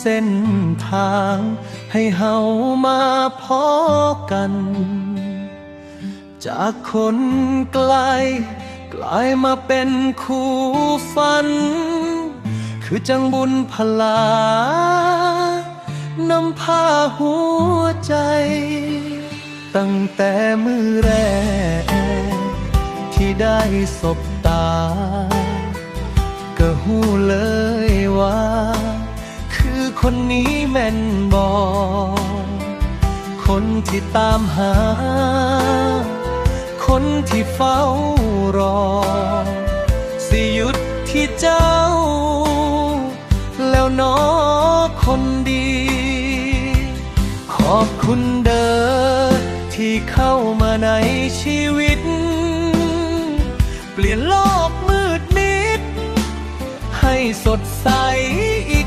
เส้นทางให้เฮามาพอกัน จากคนไกล กลายมาเป็นคู่ฝัน คือจังบุญพลานำพาหัวใจ ตั้งแต่มือแรก ที่ได้สบตา ก็หูเลยว่า แม่นบอคนที่ตามหา คนที่เฝ้ารอ สิหยุดที่เจ้า แล้วนอคนดี ขอบคุณเด้อที่เข้ามาในชีวิต เปลี่ยนโลกมืดมิด ให้สดใสอี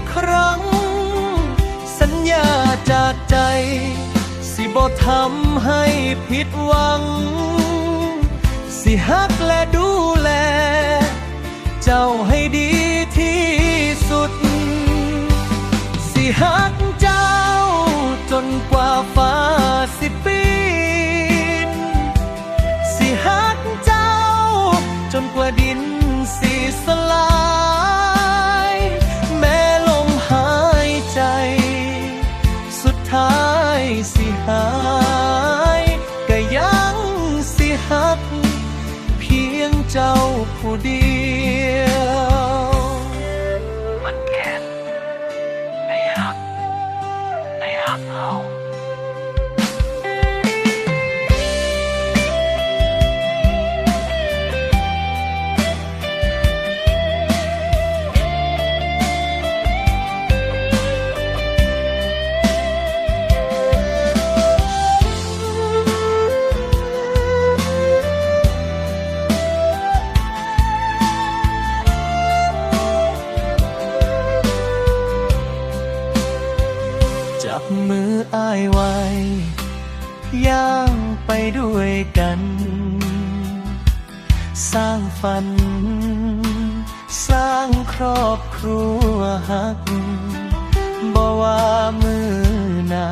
ญาจากใจ สิบ่ทำให้ผิดหวัง สิฮักและดูแล เจ้าให้ดีที่สุด สิฮักเจ้า จนกว่าฟ้าสิปีน สิฮักเจ้า จนกว่าดินสิสลาย มืออ้ายไว้ย่างไปด้วยกัน สร้างฝัน สร้างครอบครัวหักบ่ว่ามือหนา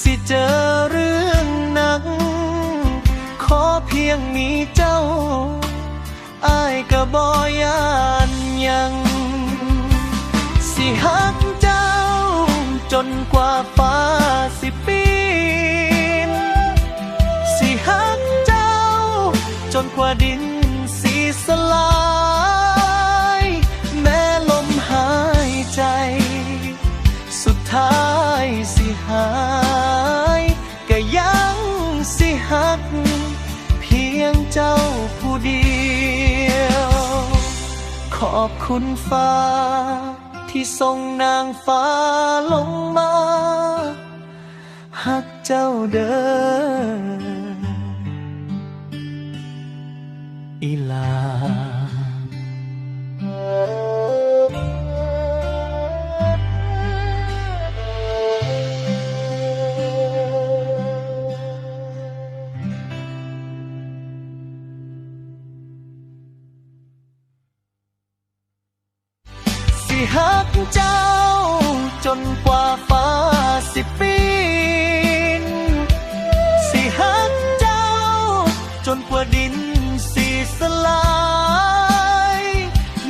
สิเจอเรื่องหนัก ขอเพียงมีเจ้าอ้ายก็บ่ยานยัง สิฮัก จนกว่าฟ้าสิปีน สิฮักเจ้า จนกว่าดินสิสลาย แม้ลมหายใจ สุดท้ายสิหายก็ยังสิฮัก เพียงเจ้าผู้เดียว ขอบคุณฟ้า ที่ส่งนางฟ้าลงมา หักเจ้าเด้อ สิฮักเจ้า จนกว่าฟ้าสิปีน สิฮักเจ้า จนกว่าดินสิสลาย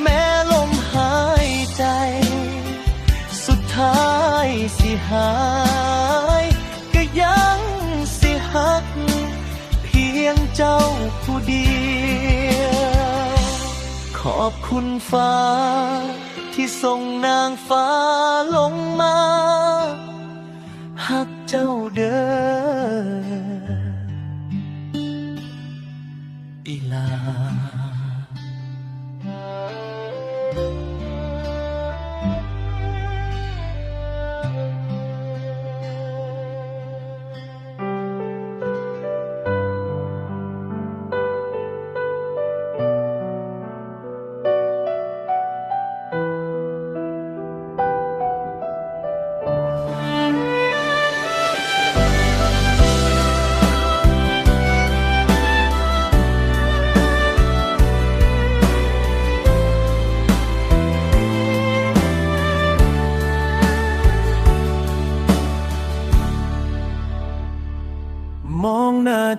แม้ลมหายใจ สุดท้ายสิหายก็ยังสิฮัก เพียงเจ้าผู้เดียวขอบคุณฟ้า ส่งนางฟ้าลงมาหักเจ้าเด้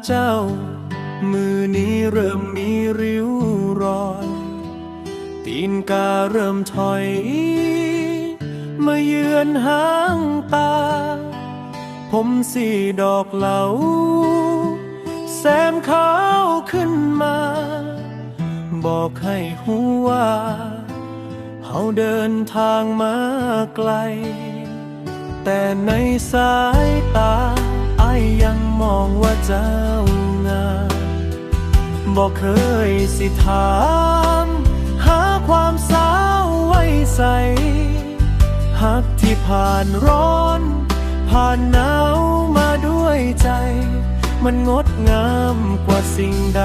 เจ้า มือนี้เริ่มมีริ้วรอย ตีนกาเริ่มถอย มาเยือนหางตา ผมสีดอกเหลา แซมขาวขึ้นมา บอกให้หูว่าเขาเดินทางมาไกล แต่ในสายตาไอยัง มองว่าเจ้างามบอกเคยสิถาม หาความสาวไว้ใสหักที่ผ่านร้อน ผ่านหนาวมาด้วยใจ มันงดงามกว่าสิ่งใด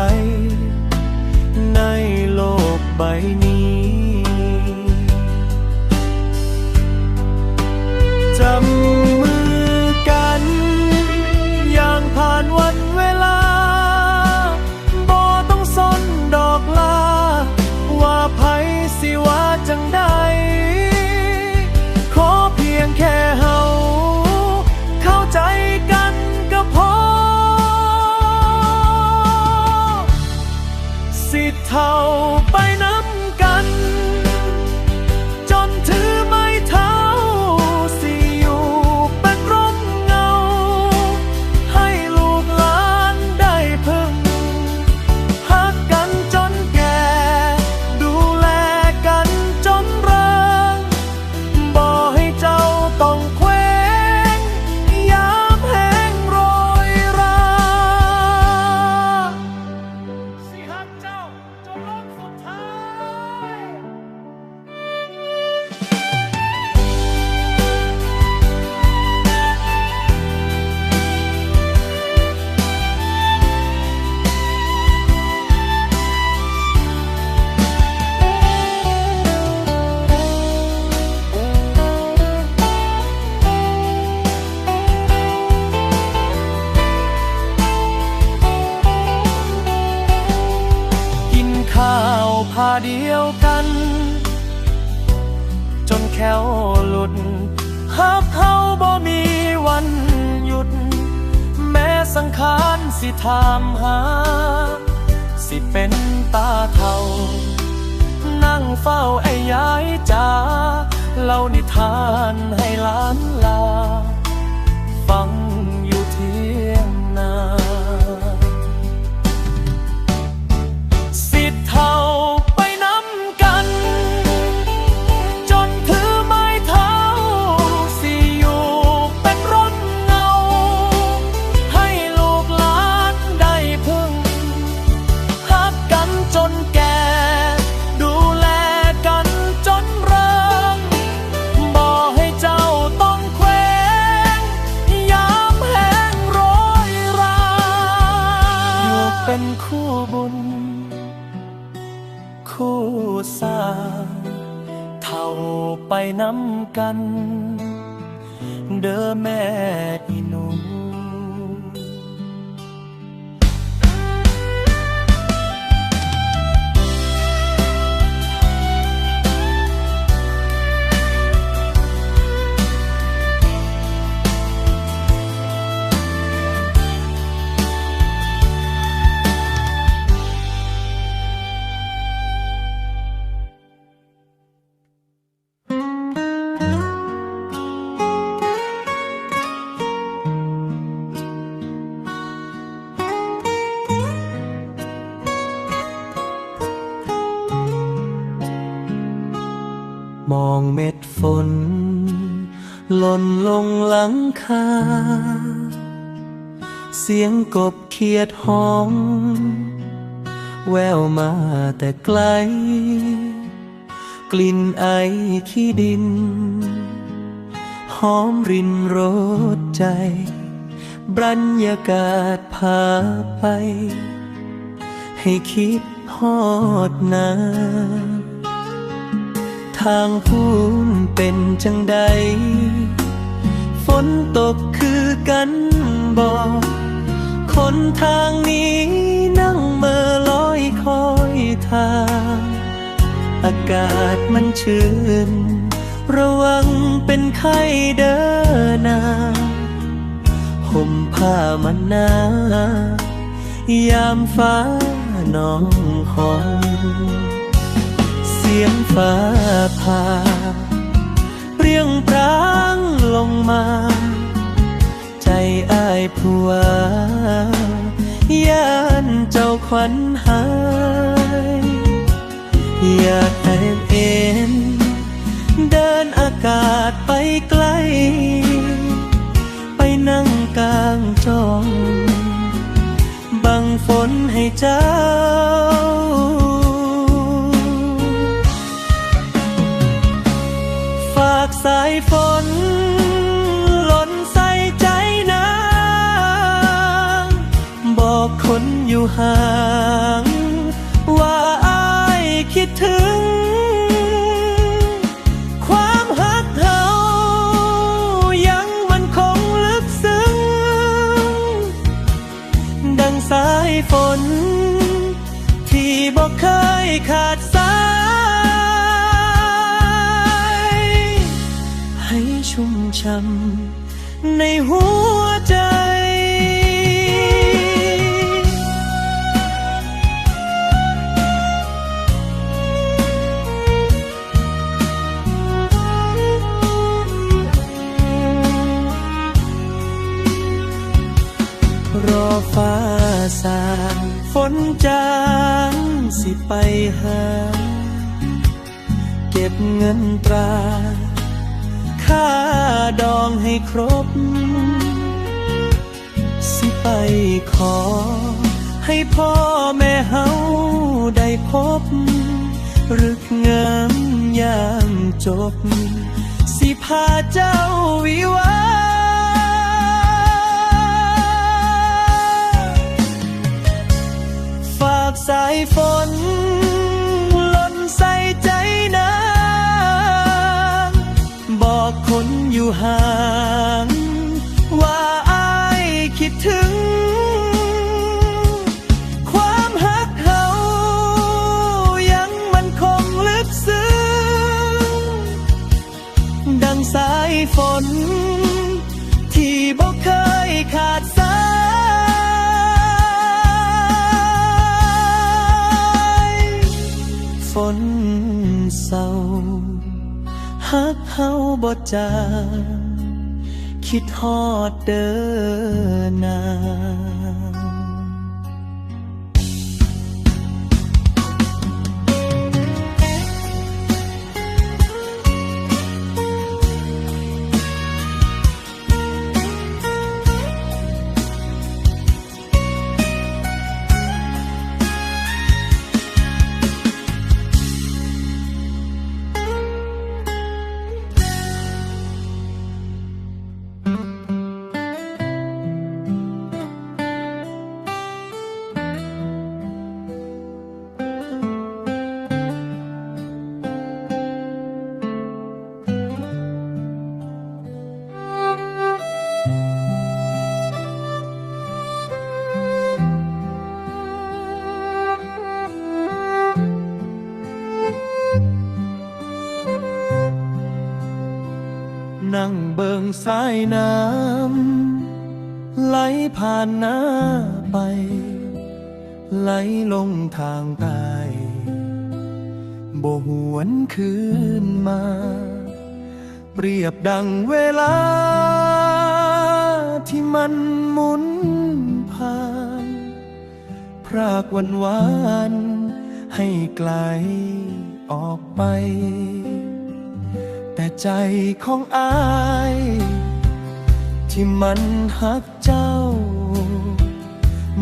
ในโลกใบนี้จับานวันเวลาบ่ต้องสนดอกลา ว่าไผสิว่าจังใด ขอเพียงแค่เฮาเข้าใจกันก็พอ สิเท่าานให้ล้าน คู่สร้างเท่าไปน้ำกัน เด้อแม่อิน มองเม็ดฝนหล่นลงหลังคา เสียงกบเขียดห้อง แววมาแต่ไกล กลิ่นไอขี้ดิน หอมรินรสใจ บรรยากาศพาไป ให้คิดฮอดนานทางพูนเป็นจังใด ฝนตกคือกันบอกคนทางนี้นั่งเมื่อลอยคอยทาง อากาศมันชื้น ระวังเป็นไข้เด้อนาห่มผ้ามันหนายามฟ้าน้องหอมเสียงฟ้าาเปรียงปรางลงมา ใจอ้ายผัวย่านเจ้าขวัญหาย อยากแอบเอ็นเดินอากาศไปไกล ไปนั่งกลางจอง บังฝนให้เจ้า งามยามจบ สิพาเจ้าวิวาฝากสายฝนหล่นใส่ใจนางบอกคนอยู่ห่างว่า บ่จางคิดฮอดเดินนาายน้ำไหลผ่านหน้าไป ไหลลงทางใต้บ่หวนคืนมา เปรียบดังเวลา ที่มันหมุนผ่าน พรากวันวานให้ไกลออกไป แต่ใจของอาย ที่มันหักเจ้า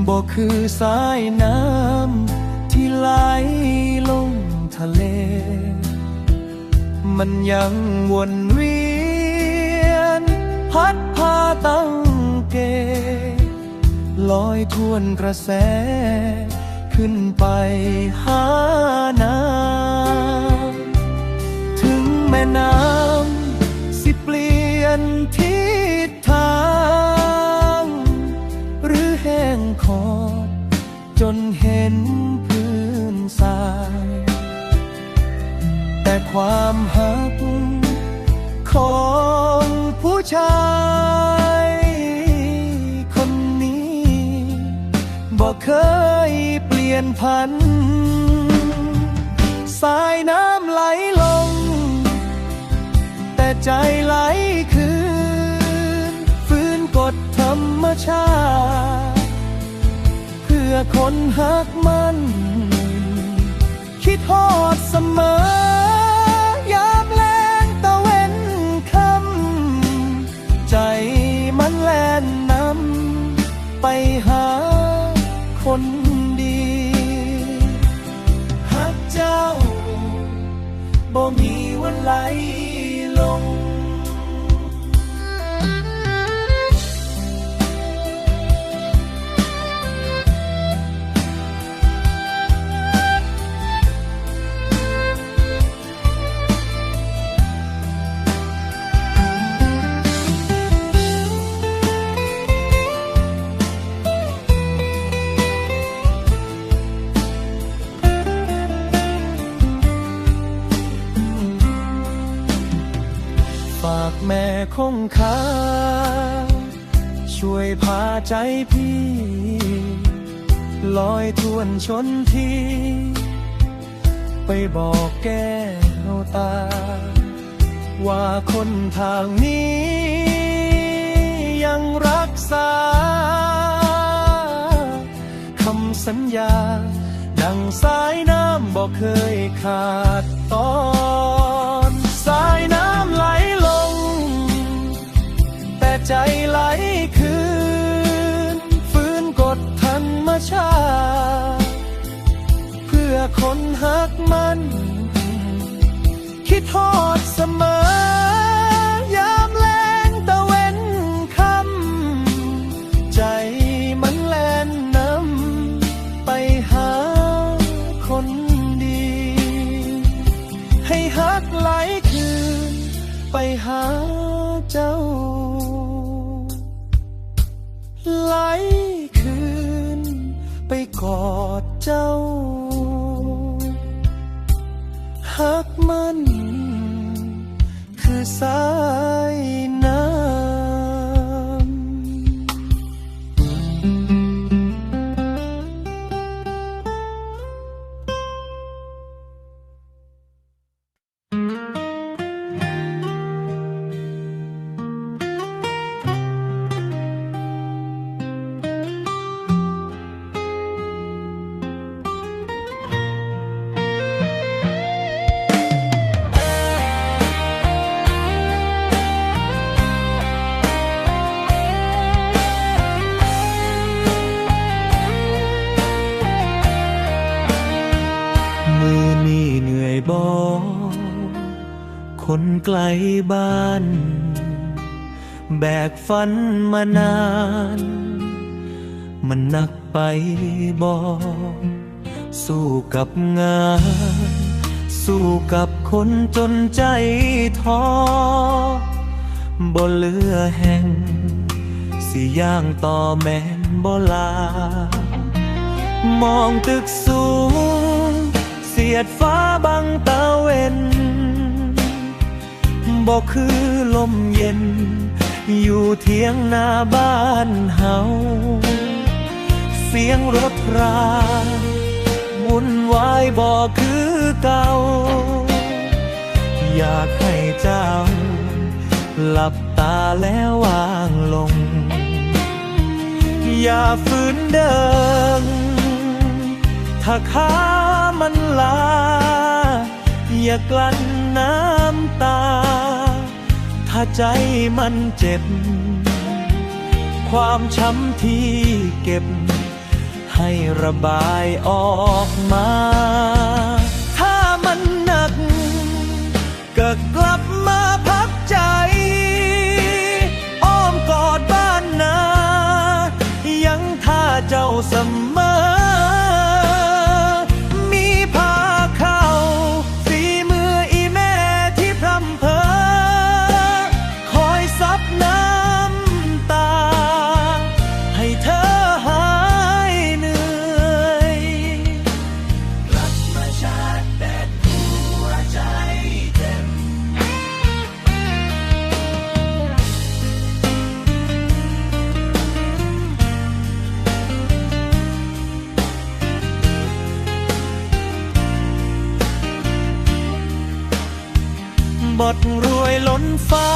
บอกคือสายน้ำที่ไหลลงทะเล มันยังวนเวียน พัดพาตั้งเก ลอยทวนกระแส ขึ้นไปหา เคยเปลี่ยนพัน สายน้ำไหลลง แต่ใจไหลคืน ฟื้นกฎธรรมชาติ เพื่อคนหักมัน คิดฮอดเสมอยามแลงตะเว้นคำใจมันแล่นนำไปหา คนดีหักเจ้าบ่มีวันไหลล คงคาช่วยพาใจพี่ ลอยทวนชนทีไปบอกแก้วตา ว่าคนทางนี้ยังรักษาคำสัญญา ดังสายน้ำบอกเคยขาดตอน หักมัน คือสาย เหนื่อยบอคนไกลบ้าน แบกฝันมานาน มันหนักไปบอกสู้กับงาน สู้กับคนจนใจท้อบ่เลือแห่ง สิย่างต่อแม่นบ่ลามองตึกสูง ยดฟ้าบังตาเวนบอกคือลมเย็น อยู่เทียงหน้าบ้านเฮา เสียงรถราวุ่นวายบอกคือเก่า อยากให้เจ้า หลับตาแล้ววางลง อย่าฝืนเดินถ้าขา มันลา อย่ากลั้นน้ำตา ถ้าใจมันเจ็บ ความช้ำที่เก็บ ให้ระบายออกมา ถ้ามันหนัก ก็กลับมาพักใจ อ้อมกอดบ้านนา ยังท่าเจ้าสม บทรวยล้นฟ้า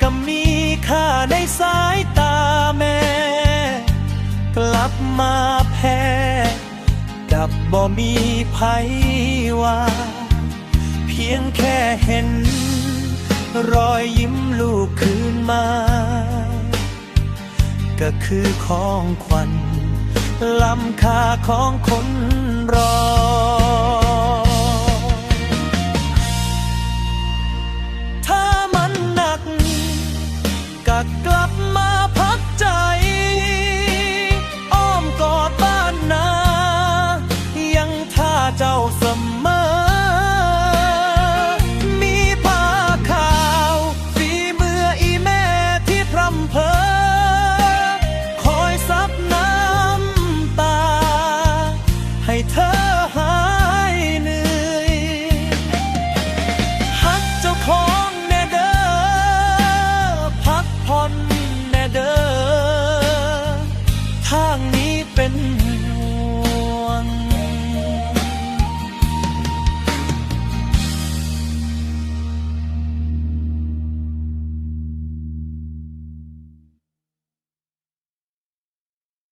ก็มีค่าในสายตาแม่ กลับมาแพ้กับบ่มีภัยว่าเพียงแค่เห็น รอยยิ้มลูกคืนมา ก็คือของขวัญล้ำค่าของคนรอ อ้